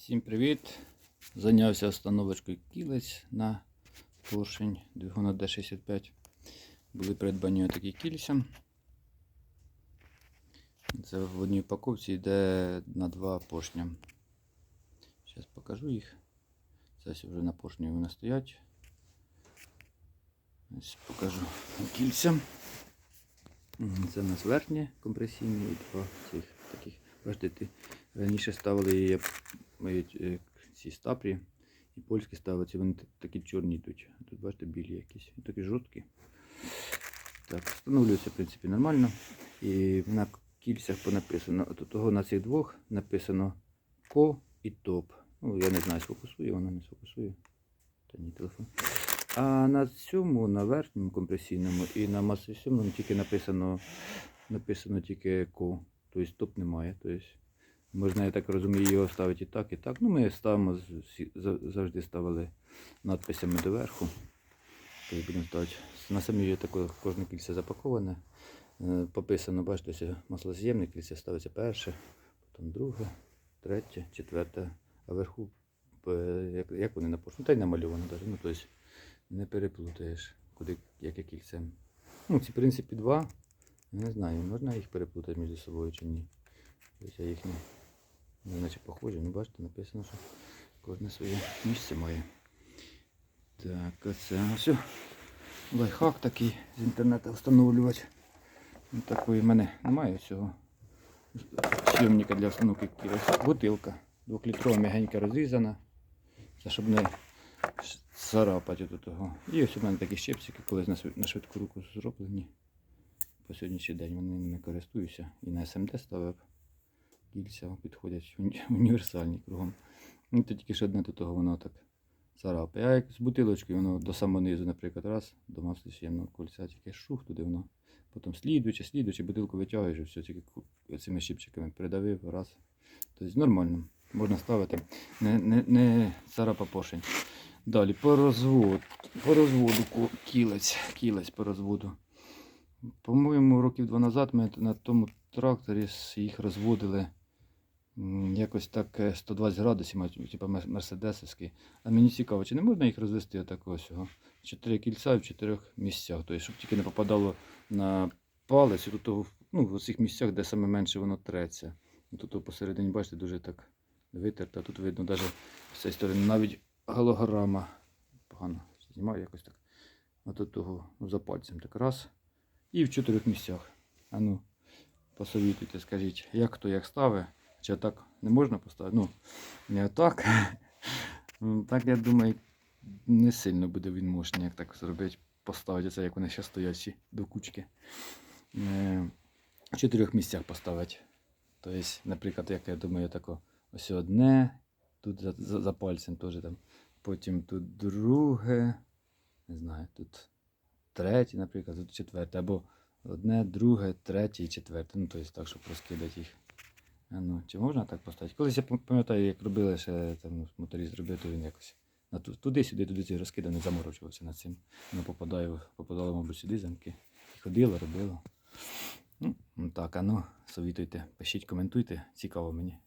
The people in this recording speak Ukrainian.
Всім привіт! Зайнявся встановочкою кілець на поршень двигуна D65. Були придбані такі кільця. Це в одній упаковці йде на два поршня. Зараз покажу їх. Це вже на поршні вони стоять. Ось покажу кільця. Це у нас верхнє компресійне і два цих таких. Бачите, раніше ставили мають е, ці стапрі і польські ставляться, вони такі чорні йдуть. Тут бачите білі якісь. Такі жорсткі. Так, встановлюється в принципі нормально. І на кільцях понаписано. От того на цих двох написано ко і топ. Ну, я не знаю, сфокусує, воно не сфокусує. Та ні, телефон. А на цьому, на верхньому компресійному і на масовому тільки написано, написано тільки ко. Тобто топ немає. Тобто можна, я так розумію, його ставити і так, і так. Ну, ми ставимо завжди ставили надписями доверху. Тобто будемо ставити. На самі є таке кожне кільце запаковане. Е, Пописано, бачите, маслоз'ємне кільце ставиться перше, потім друге, третє, четверте, а вверху, е, як, як вони на пошту, та й намальовано навіть. Ну, тобто не переплутаєш, куди яке кільце. Ну, ці, в принципі, два. Не знаю, можна їх переплутати між собою чи ні. Тобто я їх не, не наче похожі, ну бачите, написано, що кожне своє місце має. Так, оце все. Лайфхак такий з інтернету встановлювати. Ну, такої в мене немає цього сйомника для встановки кілець. Бутилка. Двохлітрова м'ягенька розрізана. Це щоб не царапати до того. І ось у мене такі щепсики, колись на швидку руку зроблені. По сьогоднішній день вони ними користуюся. І на СМД ставив. Кільця підходять уні- універсальні кругом. Ну, то тільки що одне до того воно так царапає. А як з бутилочкою, воно до самого низу, наприклад, раз, до маслосємного кольця, тільки шух туди воно. Потім слідуючи, слідуючи, бутилку витягуєш, і все, тільки цими щипчиками придавив, раз. Тобто нормально. Можна ставити. Не, не, не царапа поршень. Далі по розводу. По розводу кілець. Кілець по розводу. По-моєму, років два назад ми на тому тракторі їх розводили якось так е, 120 градусів, мабуть, типу мер- мерседесовський. А мені цікаво, чи не можна їх розвести отакого всього? Чотири кільця в чотирьох місцях. Тобто, щоб тільки не попадало на палець, і тут того, ну, в цих місцях, де саме менше воно треться. Тут посередині, бачите, дуже так витерто. Тут видно навіть з цієї сторони навіть голограма. Погано знімаю якось так. А тут того ну, за пальцем так раз. І в чотирьох місцях. А ну, посовітуйте, скажіть, як хто як ставить, чи так не можна поставити? Ну, не отак. Ну, Так, я думаю, не сильно буде він мощний, як так зробити, поставити це, як вони ще стоять до кучки. Е, В чотирьох місцях поставити. Тобто, наприклад, як я думаю, тако ось одне, тут за, за, за пальцем теж там. Потім тут друге, не знаю, тут третє, наприклад, тут четверте. Або одне, друге, третє і четверте. Ну, тобто так, щоб розкидати їх. Ну, чи можна так поставити? Колись я пам'ятаю, як робили ще там моторист зробив, то він якось туди-сюди, туди розкидав, не заморочувався над цим. Воно попадає, попадало, мабуть, сюди замки. І ходило, робило. Ну так, а ну, совітуйте, пишіть, коментуйте, цікаво мені.